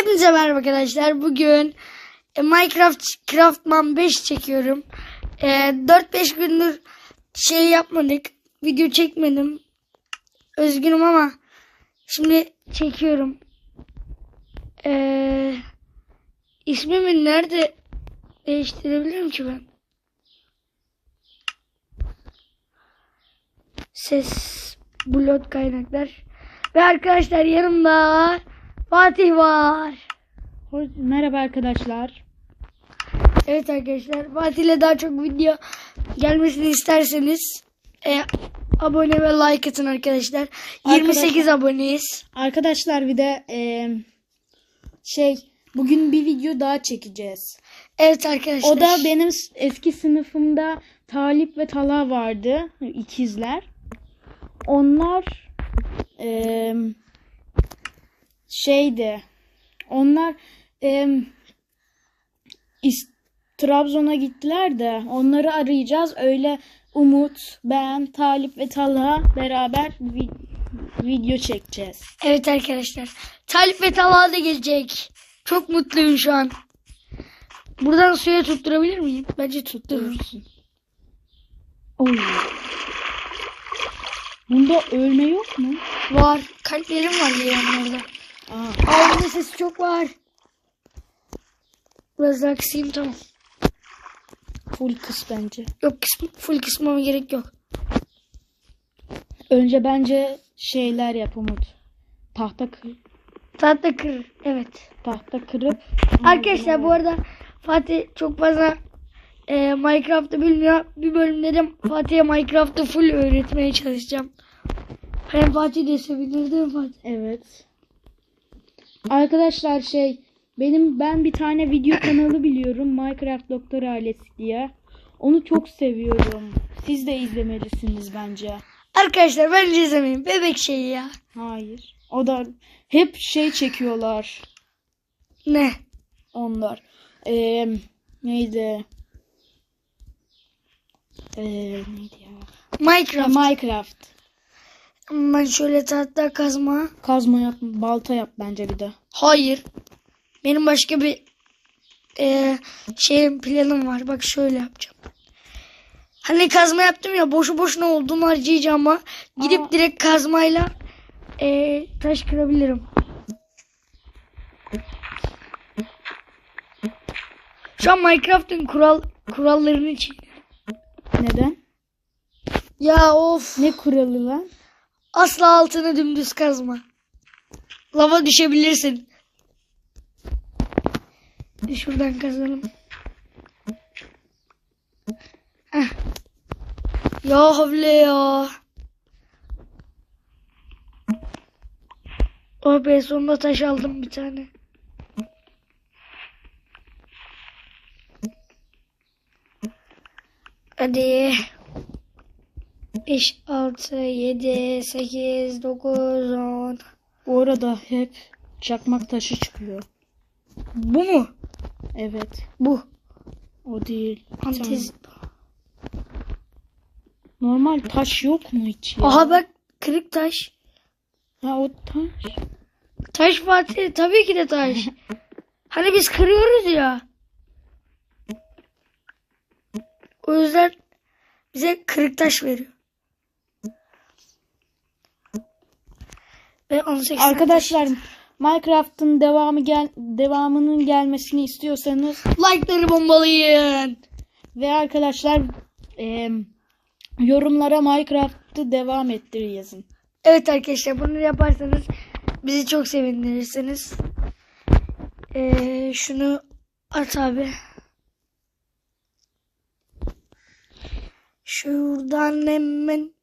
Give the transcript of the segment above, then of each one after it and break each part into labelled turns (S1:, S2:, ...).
S1: Hepinize merhaba arkadaşlar. Bugün e, Minecraft Craftman 5 çekiyorum. E, 4-5 gündür şey yapmadık. Video çekmedim. Özgünüm ama şimdi çekiyorum. E, ismimi nerede değiştirebilirim ki ben? Ses blot kaynaklar. Ve arkadaşlar yanımda Fatih var.
S2: Hoş- Merhaba arkadaşlar.
S1: Evet arkadaşlar Fatih ile daha çok video gelmesini isterseniz e, abone ve like atın arkadaşlar. 28 aboneyiz.
S2: Arkadaşlar bir de eee, şey bugün bir video daha çekeceğiz.
S1: Evet arkadaşlar.
S2: O da benim eski sınıfımda Talip ve Tala vardı. ikizler. Onlar eee, şeydi. Onlar İs- Trabzon'a gittiler de onları arayacağız. Öyle Umut, ben, Talip ve Talha beraber vi- video çekeceğiz.
S1: Evet arkadaşlar. Talip ve Talha da gelecek. Çok mutluyum şu an. Buradan suya tutturabilir miyim? Bence tuttururum.
S2: Oy. Bunda ölme yok mu?
S1: Var. Kalplerim var ya yanlarda.
S2: Aa,
S1: Ağzında sesi çok var. Biraz daha kısayım tamam.
S2: full kıs bence.
S1: Yok kısm, full kısmama gerek yok.
S2: Önce bence şeyler yap Umut. Tahta kır,
S1: Tahta kır. Evet.
S2: tahta kırıp
S1: Arkadaşlar bu arada Fatih çok fazla e, Minecraft'ı bilmiyor. Bir bölümde de Fatih'e Minecraft'ı full öğretmeye çalışacağım. Hem Fatih de sevinir değil mi Fatih?
S2: Evet. Arkadaşlar şey benim ben bir tane video kanalı biliyorum Minecraft Doktor Ailesi diye. Onu çok seviyorum. Siz de izlemelisiniz bence.
S1: Arkadaşlar bence izlemeyin. Bebek şeyi ya.
S2: Hayır. O da hep şey çekiyorlar
S1: Ne?
S2: onlar. Ee, neydi? Ee, neydi ya?
S1: Minecraft.
S2: Minecraft.
S1: Ben şöyle tahta kazma.
S2: Kazma yap, balta yap bence bir de.
S1: Hayır. Benim başka bir e, şeyim planım var. Bak şöyle yapacağım. Hani kazma yaptım ya boşu boşuna olduğunu harcayacağım ama gidip
S2: Aa.
S1: direkt kazmayla e, taş kırabilirim. Şu an Minecraft'ın kural kurallarını çiğniyorum.
S2: Neden?
S1: Ya of.
S2: Ne kuralı lan?
S1: Asla altına dümdüz kazma. Lava düşebilirsin. Şuradan kazalım. Ya havle ya. Oh be sonunda taş aldım bir tane. Hadi. 5, 6, 7, 8, 9, 10.
S2: Bu arada hep çakmak taşı çıkıyor.
S1: Bu mu?
S2: Evet.
S1: Bu.
S2: O değil.
S1: Fantezi.
S2: Normal taş yok mu hiç ya?
S1: Aha bak kırık taş.
S2: Ha o taş.
S1: Taş Fatih tabii ki de taş. hani biz kırıyoruz ya. O yüzden bize kırık taş veriyor. Ve 18
S2: Arkadaşlar Minecraft'ın devamı gel devamının gelmesini istiyorsanız
S1: like'ları bombalayın.
S2: ve arkadaşlar em, yorumlara Minecraft'ı devam ettir yazın.
S1: Evet arkadaşlar bunu yaparsanız bizi çok sevindirirsiniz. Ee, şunu at abi. Şuradan hemen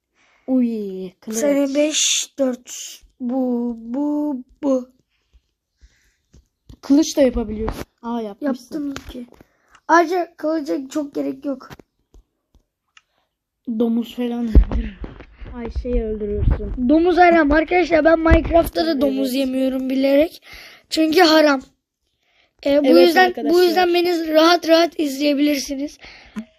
S2: Uy, kılıç.
S1: sene 5 4 bu bu bu
S2: Kılıç da yapabiliyorsun. Aa yapmışsın.
S1: yaptım ki. Ayrıca kılıca çok gerek yok.
S2: Domuz falan. Ayşe'yi öldürürsün.
S1: Domuz haram arkadaşlar ben Minecraft'ta da domuz yemiyorum bilerek. Çünkü haram. Ee, bu
S2: Evet
S1: yüzden bu
S2: arkadaşlar.
S1: yüzden beni rahat rahat izleyebilirsiniz.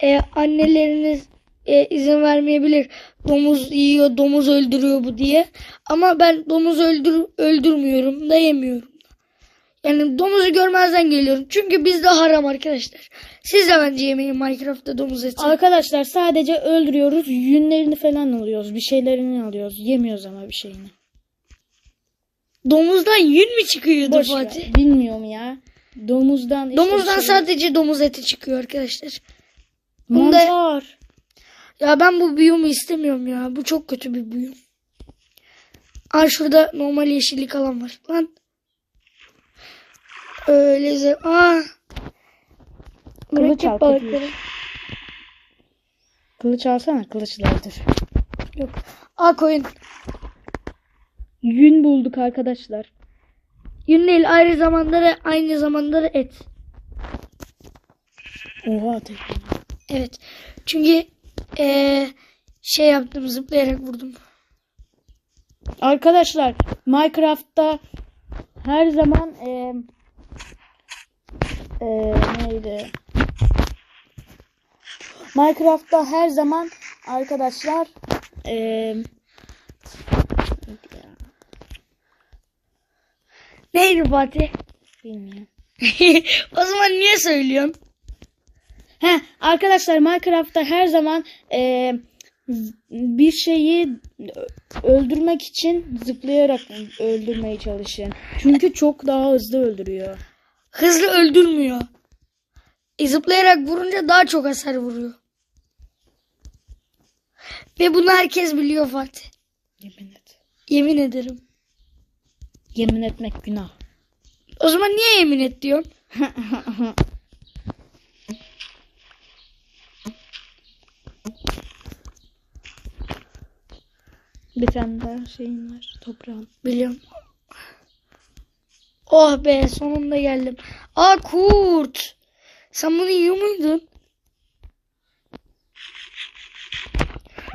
S1: Ee, anneleriniz e, izin vermeyebilir. Domuz yiyor, domuz öldürüyor bu diye. Ama ben domuz öldür öldürmüyorum da yemiyorum. Yani domuzu görmezden geliyorum. Çünkü bizde haram arkadaşlar. Siz de bence yemeyin Minecraft'ta domuz eti.
S2: Arkadaşlar sadece öldürüyoruz. Yünlerini falan alıyoruz. Bir şeylerini alıyoruz. Yemiyoruz ama bir şeyini.
S1: Domuzdan yün mü çıkıyordu
S2: Boş.
S1: Fatih?
S2: Bilmiyorum ya. Domuzdan işte
S1: Domuzdan
S2: şey-
S1: sadece domuz eti çıkıyor arkadaşlar.
S2: Mantar.
S1: Ya ben bu büyümü istemiyorum ya. Bu çok kötü bir büyüm. Aa şurada normal yeşillik alan var. Lan. Öyle ze... Aa.
S2: Kılıç al,
S1: balıkları.
S2: Kılıç alsana kılıçlardır.
S1: Yok. Aa koyun.
S2: Yün bulduk arkadaşlar.
S1: Yün değil ayrı zamanda aynı zamanda da et.
S2: Oha.
S1: Evet. Çünkü eee, şey yaptım zıplayarak vurdum.
S2: Arkadaşlar Minecraft'ta her zaman eee eee, neydi? Minecraft'ta her zaman arkadaşlar eee
S1: Neydi Fatih?
S2: bilmiyorum.
S1: o zaman niye söylüyorsun?
S2: He, arkadaşlar Minecraft'ta her zaman z- bir şeyi öldürmek için zıplayarak öldürmeye çalışın. Çünkü çok daha hızlı öldürüyor.
S1: Hızlı öldürmüyor. E, zıplayarak vurunca daha çok hasar vuruyor. Ve bunu herkes biliyor Fatih.
S2: Yemin et.
S1: Yemin ederim.
S2: Yemin etmek günah.
S1: O zaman niye yemin et diyorsun?
S2: Bir tane daha şeyin var. Toprağın.
S1: Biliyorum. Oh be sonunda geldim. Aa kurt. Sen bunu yiyor muydun?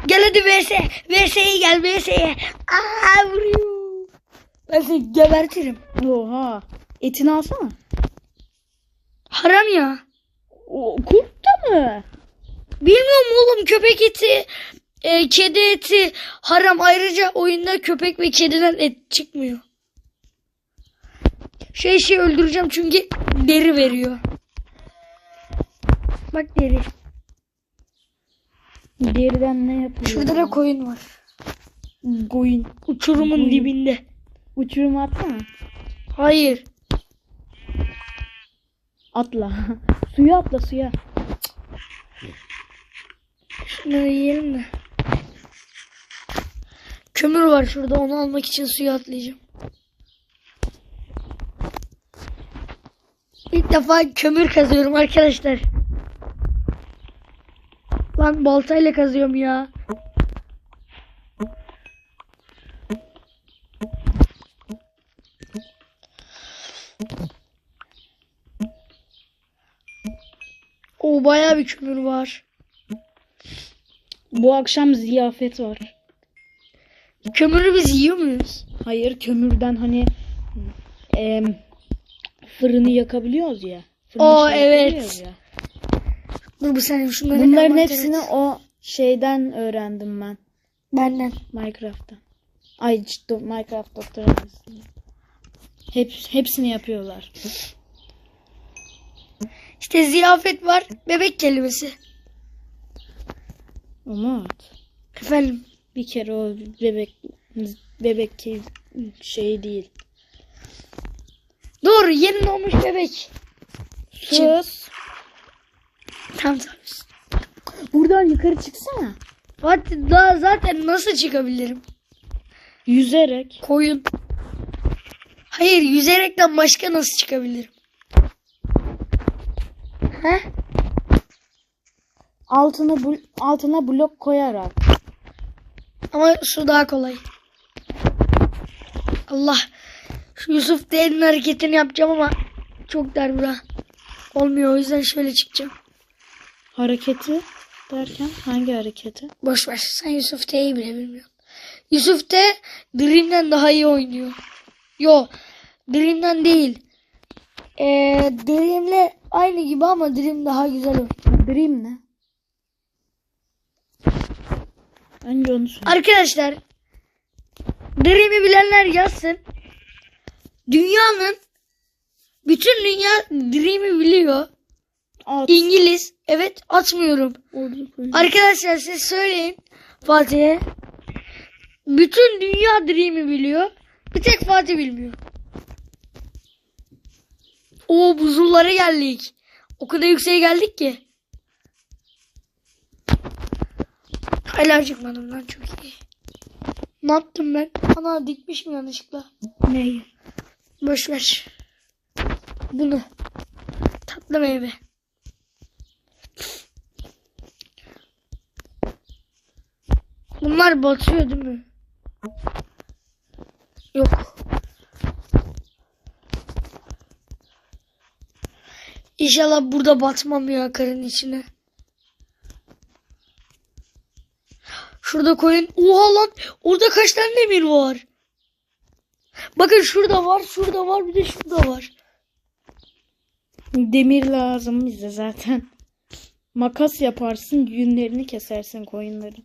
S1: Gel hadi vs. VS'ye gel VS'ye. Aa vuruyor. Ben seni gebertirim.
S2: Oha. Etini alsana.
S1: Haram ya.
S2: O, kurt da mı?
S1: Bilmiyorum oğlum köpek eti, e, kedi eti haram. Ayrıca oyunda köpek ve kediden et çıkmıyor. Şu eşeği öldüreceğim çünkü deri veriyor. Bak deri.
S2: Deriden ne yapıyor?
S1: Şurada da koyun var.
S2: koyun.
S1: Uçurumun
S2: Koyun.
S1: dibinde.
S2: Uçurum atsana.
S1: Hayır.
S2: Atla. suya atla suya.
S1: Şunları yiyelim de. Kömür var şurada onu almak için suya atlayacağım. İlk defa kömür kazıyorum arkadaşlar. Lan baltayla kazıyorum ya. O bayağı bir kömür var.
S2: Bu akşam ziyafet var.
S1: Kömürü biz yiyor muyuz?
S2: Hayır kömürden hani em, fırını yakabiliyoruz ya. Fırını
S1: Oo,
S2: şey
S1: evet.
S2: ya.
S1: Dur bir saniye şunları
S2: Bunların hepsini o şeyden öğrendim ben.
S1: benden.
S2: Minecraft'tan. Ay ciddi Minecraft doktor. Hep, hepsini yapıyorlar.
S1: İşte ziyafet var. Bebek kelimesi.
S2: Umut.
S1: Efendim.
S2: Bir kere o bebek bebek şey değil.
S1: Doğru yeni doğmuş bebek.
S2: Sus.
S1: Tamam tamam.
S2: Buradan yukarı çıksana.
S1: Fatih daha zaten nasıl çıkabilirim?
S2: Yüzerek.
S1: Koyun. Hayır yüzerekten başka nasıl çıkabilirim? He?
S2: Altına bul altına blok koyarak.
S1: Ama su daha kolay. Allah. Şu Yusuf D'nin hareketini yapacağım ama çok dar bura. Olmuyor o yüzden şöyle çıkacağım.
S2: Hareketi derken hangi hareketi?
S1: Boş ver. Sen Yusuf T'yi bile bilmiyorsun. Yusuf T Dream'den daha iyi oynuyor. Yo. Dream'den değil. Ee, Dream'le aynı gibi ama Dream daha güzel oynuyor.
S2: Dream ne? Önce onu söyle.
S1: Arkadaşlar Dream'i bilenler yazsın. Dünyanın Bütün dünya Dream'i biliyor.
S2: At.
S1: İngiliz. Evet atmıyorum.
S2: Koy.
S1: Arkadaşlar siz söyleyin Fatih'e. Bütün dünya Dream'i biliyor. Bir tek Fatih bilmiyor. O buzullara geldik. O kadar yükseğe geldik ki. Hala çıkmadım lan çok iyi. Ne yaptım ben? Ana dikmiş mi yanlışlıkla?
S2: Neyi?
S1: Boş ver. Bunu. Tatlı meyve. Bunlar batıyor değil mi? Yok. İnşallah burada batmam ya karın içine. Şurada koyun. Oha lan. Orada kaç tane demir var? Bakın şurada var, şurada var, bir de şurada var.
S2: Demir lazım bize zaten. Makas yaparsın, yünlerini kesersin koyunların.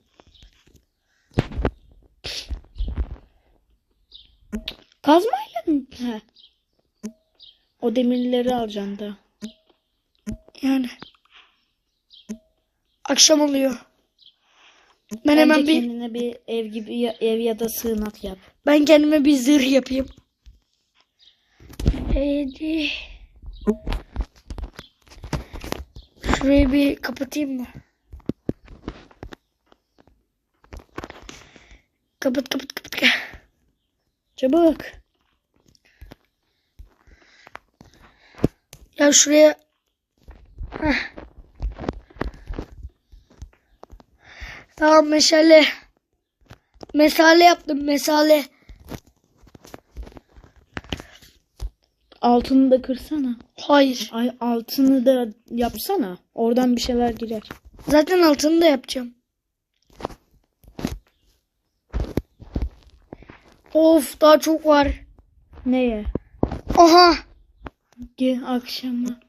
S2: Kazmayla mı? He. O demirleri alacaksın da.
S1: Yani. Akşam oluyor. Ben
S2: Bence
S1: hemen bir
S2: kendine bir ev gibi ev ya da sığınak yap.
S1: ben kendime bir zırh yapayım. Hadi. Şurayı bir kapatayım mı? Kapat kapat kapat.
S2: Çabuk.
S1: Ya şuraya Heh. Tamam meşale. Mesale yaptım mesale.
S2: Altını da kırsana.
S1: Hayır.
S2: Ay altını da yapsana. Oradan bir şeyler girer.
S1: Zaten altını da yapacağım. Of daha çok var.
S2: Neye?
S1: Aha.
S2: Ge akşama.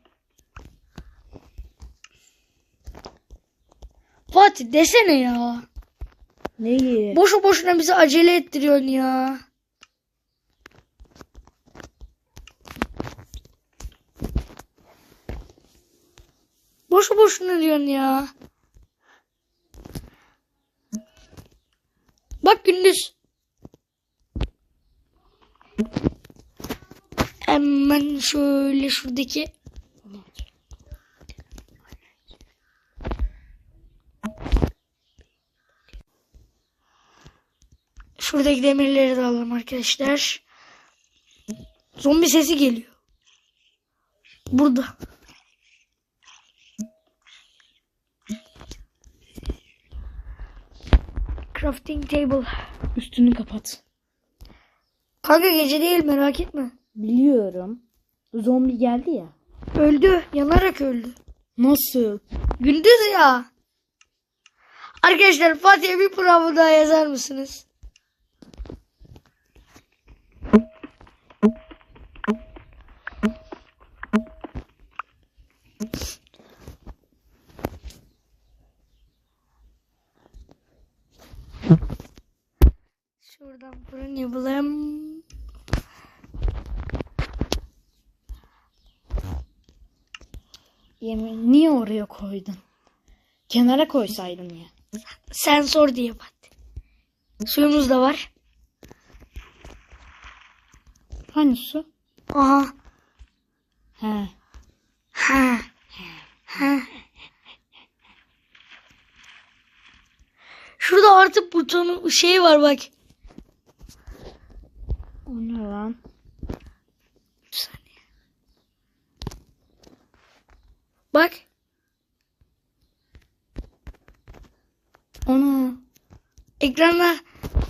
S1: Fatih desene ya.
S2: Neyi?
S1: Boşu boşuna bizi acele ettiriyorsun ya. Boşu boşuna diyorsun ya. Bak gündüz. Hemen şöyle şuradaki Şuradaki demirleri de alalım arkadaşlar. Zombi sesi geliyor. Burada. Crafting table.
S2: Üstünü kapat.
S1: Kanka gece değil merak etme.
S2: Biliyorum. Zombi geldi ya.
S1: Öldü. Yanarak öldü.
S2: Nasıl?
S1: Gündüz ya. Arkadaşlar Fatih'e bir bravo daha yazar mısınız? Şuradan fırın yapalım.
S2: Yemin niye oraya koydun? Kenara koysaydın ya.
S1: Sensör diye bak. Suyumuz da var.
S2: Hani su?
S1: Aha.
S2: He.
S1: Ha. Ha. Şurada artık butonu şey var bak.
S2: O ne lan?
S1: Bir saniye. Bak.
S2: Ana.
S1: Ekranda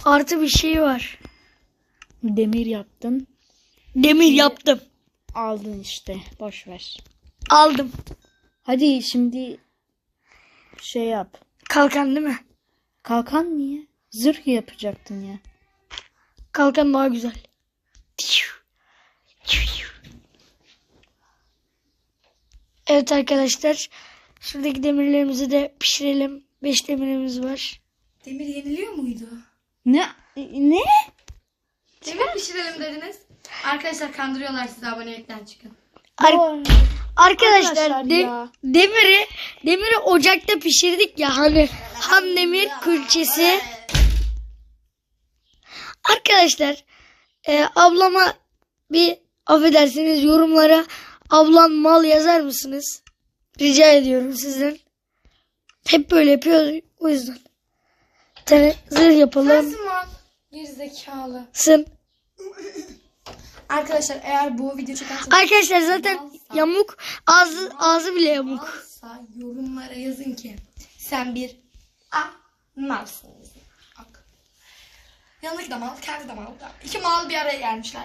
S1: artı bir şey var.
S2: Demir yaptın.
S1: Demir yaptım.
S2: Aldın işte. Boş ver.
S1: Aldım.
S2: Hadi şimdi şey yap.
S1: Kalkan değil mi?
S2: Kalkan niye? Zırh yapacaktın ya.
S1: Kalkan daha güzel. Evet arkadaşlar. Şuradaki demirlerimizi de pişirelim. 5 demirimiz var.
S3: Demir yeniliyor muydu?
S2: Ne? Ne?
S3: Demir pişirelim dediniz. Arkadaşlar kandırıyorlar sizi abonelikten çıkın.
S1: Ar- arkadaşlar
S2: Arkadaşlar
S1: de-
S2: ya.
S1: demiri demiri ocakta pişirdik ya hani ham demir külçesi. Arkadaşlar e, ablama bir affedersiniz yorumlara ablan mal yazar mısınız? Rica ediyorum sizden. Hep böyle yapıyor o yüzden. Tane zırh yapalım.
S3: Mal. Gerizekalı.
S1: Sın.
S3: Arkadaşlar eğer bu video çekerseniz
S1: Arkadaşlar zaten yamuk ağzı ağzı bile yamuk.
S3: yorumlara yazın ki sen bir a malsın. Yanındaki de mal, kendi de mal. İki mal bir araya gelmişler.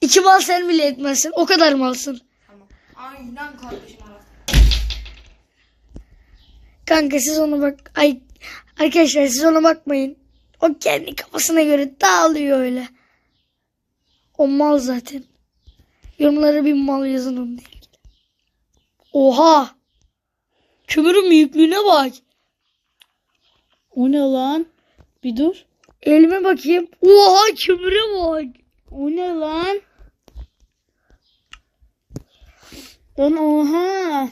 S1: İki mal sen bile etmezsin. O kadar malsın.
S3: Tamam. Aynen kardeşim.
S1: Kanka siz ona bak. Ay arkadaşlar siz ona bakmayın. O kendi kafasına göre dağılıyor öyle. O mal zaten. Yorumlara bir mal yazın onunla ilgili. Oha. Kömürün büyüklüğüne bak.
S2: O ne lan? Bir dur.
S1: Elime bakayım. Oha kömüre bak.
S2: O ne lan? Lan oha.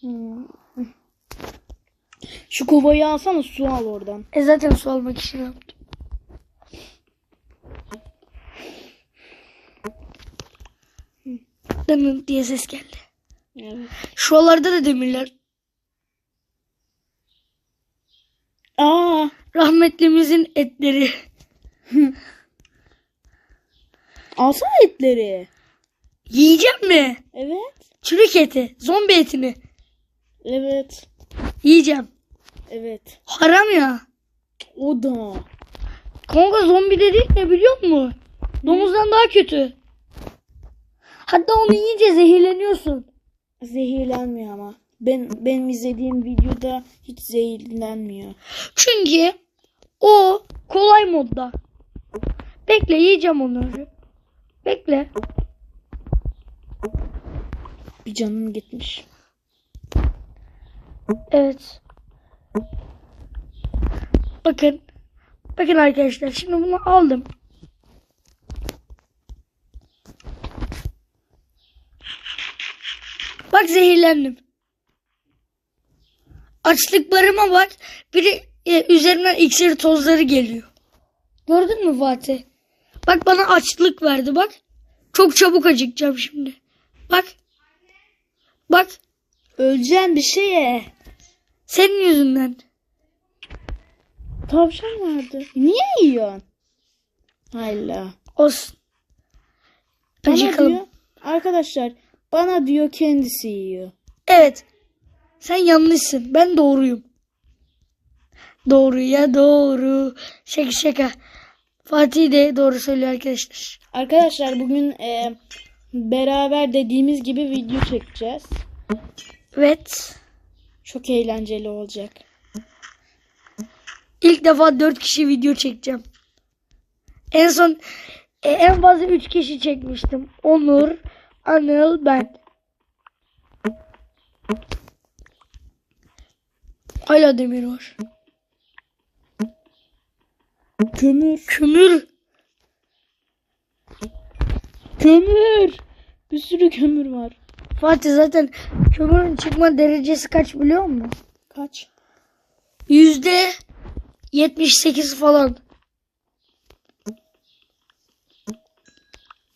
S2: Hmm. Şu kovayı alsana su al oradan.
S1: E zaten su almak için yaptım. Dının diye ses geldi.
S2: Evet.
S1: Şuralarda da demirler.
S2: Aa,
S1: Rahmetlimizin etleri.
S2: alsana etleri.
S1: Yiyeceğim mi?
S2: Evet.
S1: Çürük eti. Zombi etini.
S2: Evet.
S1: Yiyeceğim.
S2: Evet.
S1: Haram ya.
S2: O da.
S1: Kanka zombi dediğin ne biliyor musun? Domuzdan daha kötü. Hatta onu yiyince zehirleniyorsun.
S2: Zehirlenmiyor ama. Ben benim izlediğim videoda hiç zehirlenmiyor.
S1: Çünkü o kolay modda. Bekle yiyeceğim onları. Bekle.
S2: Bir canım gitmiş.
S1: Evet. Bakın. Bakın arkadaşlar şimdi bunu aldım. Bak zehirlendim. Açlık barıma bak. Bir e, üzerinden iksir tozları geliyor. Gördün mü Fatih? Bak bana açlık verdi bak. Çok çabuk acıkacağım şimdi. Bak. Bak.
S2: Öleceğim bir şeye.
S1: Senin yüzünden.
S2: Tavşan vardı. Niye yiyorsun? Hayla.
S1: Olsun.
S2: Bana
S1: Acıkalım.
S2: diyor. Arkadaşlar bana diyor kendisi yiyor.
S1: Evet. Sen yanlışsın. Ben doğruyum. Doğru ya doğru. Şaka şaka. Fatih de doğru söylüyor arkadaşlar.
S2: Arkadaşlar bugün e, beraber dediğimiz gibi video çekeceğiz.
S1: Evet.
S2: Çok eğlenceli olacak.
S1: İlk defa 4 kişi video çekeceğim. En son e, en fazla 3 kişi çekmiştim. Onur, Anıl, ben. Hala demir var.
S2: Kömür.
S1: Kömür.
S2: Kömür. Bir sürü kömür var.
S1: Fatih zaten kömürün çıkma derecesi kaç biliyor musun?
S2: Kaç?
S1: Yüzde 78 falan.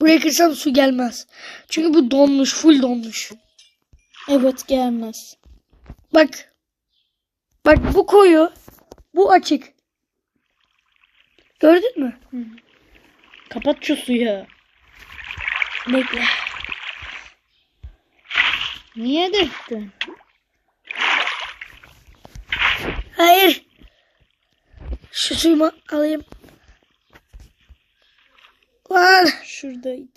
S1: Buraya kırsam su gelmez. Çünkü bu donmuş, full donmuş.
S2: Evet gelmez.
S1: Bak. Bak bu koyu, bu açık. Gördün mü?
S2: Kapat şu suyu.
S1: Bekle.
S2: Niye döktün?
S1: Hayır. Şu suyumu alayım. Lan.
S2: Şuradaydı.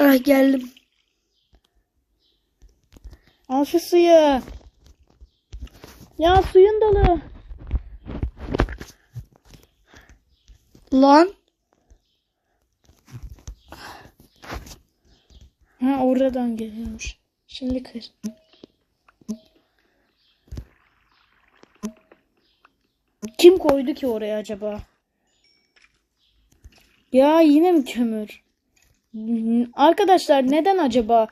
S1: Ah geldim.
S2: Al şu suyu. Ya suyun dolu.
S1: Lan.
S2: Ha oradan geliyormuş. Şimdi kır. Kim koydu ki oraya acaba? Ya yine mi kömür? Arkadaşlar neden acaba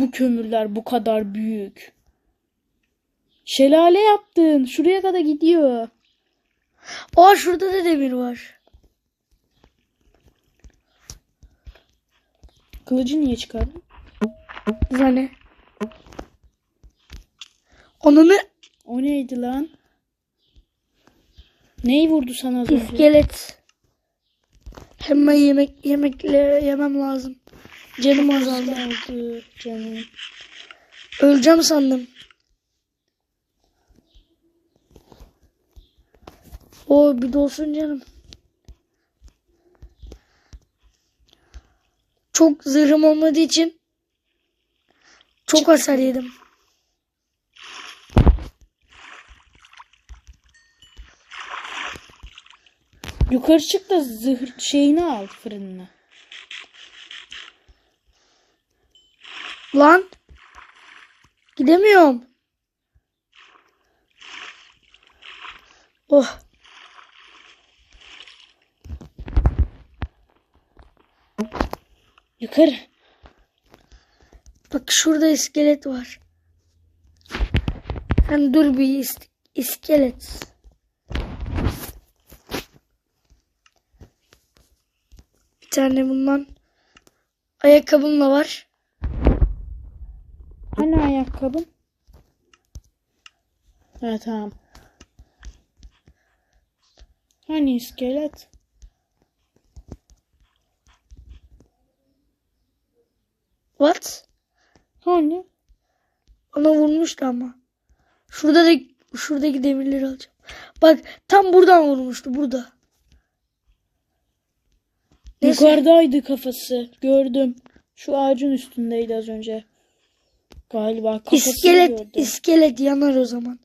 S2: bu kömürler bu kadar büyük? Şelale yaptın. Şuraya kadar gidiyor.
S1: Aa şurada da demir var.
S2: Kılıcı niye çıkardın?
S1: Zane. Onunu
S2: O neydi lan? Neyi vurdu sana az önce?
S1: iskelet. Hemen yemek yemekle yemem lazım. Canım azaldı.
S2: Aldı canım.
S1: Öleceğim sandım. O bir dolsun canım. Çok zırhım olmadığı için çok hasar yedim.
S2: Yukarı çık da zırh şeyini al fırınına.
S1: Lan gidemiyorum. Oh.
S2: Yukarı.
S1: Bak şurada iskelet var. Sen dur bir is- iskelet. Bir tane bundan ayakkabım da var.
S2: Ayakkabın? Ha tamam. Hani iskelet?
S1: What?
S2: Hani?
S1: Ona vurmuştu ama. Şurada da şuradaki demirleri alacağım. Bak tam buradan vurmuştu burada. Neyse.
S2: Yukarıdaydı kafası. Gördüm. Şu ağacın üstündeydi az önce. Galiba
S1: İskelet,
S2: gördüm.
S1: iskelet yanar o zaman.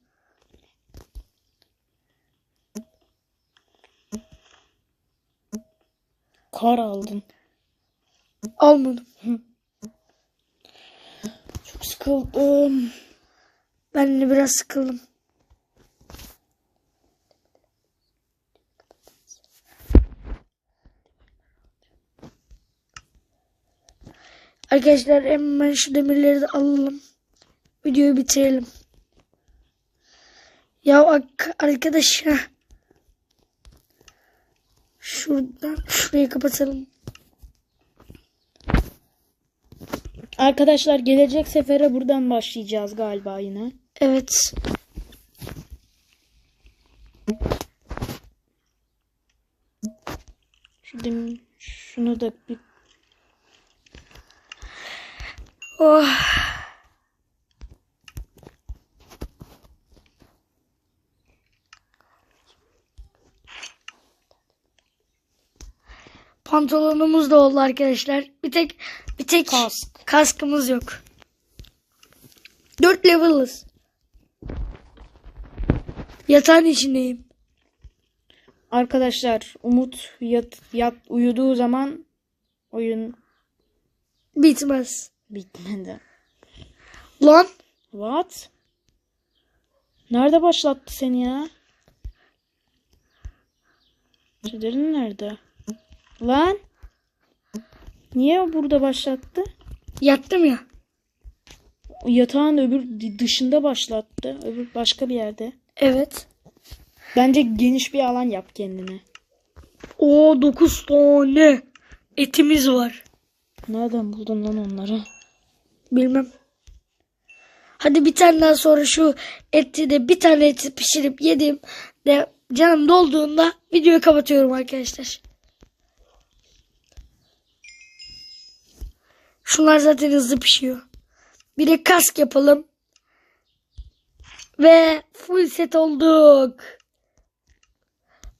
S2: Kar aldın.
S1: Almadım.
S2: Çok sıkıldım.
S1: Ben de biraz sıkıldım. Arkadaşlar hemen şu demirleri de alalım. Videoyu bitirelim. Ya arkadaş ya. Şuradan şurayı kapatalım.
S2: Arkadaşlar gelecek sefere buradan başlayacağız galiba yine.
S1: Evet.
S2: Şu şunu da bir
S1: Oh. Pantolonumuz da oldu arkadaşlar. Bir tek bir tek
S2: Kask.
S1: kaskımız yok. 4 level'ız. Yatağın içindeyim.
S2: Arkadaşlar Umut yat, yat uyuduğu zaman oyun
S1: Bitmez.
S2: Bitmedi.
S1: Lan
S2: What? Nerede başlattı seni ya? Çadırın nerede? Lan? Niye burada başlattı?
S1: yattım ya.
S2: Yatağın öbür dışında başlattı. Öbür başka bir yerde.
S1: Evet.
S2: Bence geniş bir alan yap kendine.
S1: O 9 tane etimiz var.
S2: Nereden buldun lan onları?
S1: Bilmem. Hadi bir tane daha sonra şu eti de bir tane eti pişirip yedim de canım dolduğunda videoyu kapatıyorum arkadaşlar. Şunlar zaten hızlı pişiyor. Bir de kask yapalım. Ve full set olduk.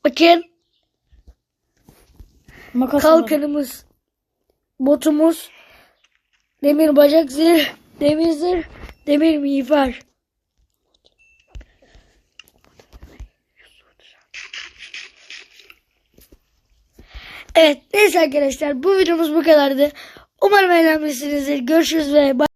S1: Bakın
S2: Makas
S1: kalkanımız, botumuz, demir bacak zırh, demir zırh, demir miğfer. Evet neyse arkadaşlar bu videomuz bu kadardı. Umarım eğlenmişsinizdir. Görüşürüz ve bay.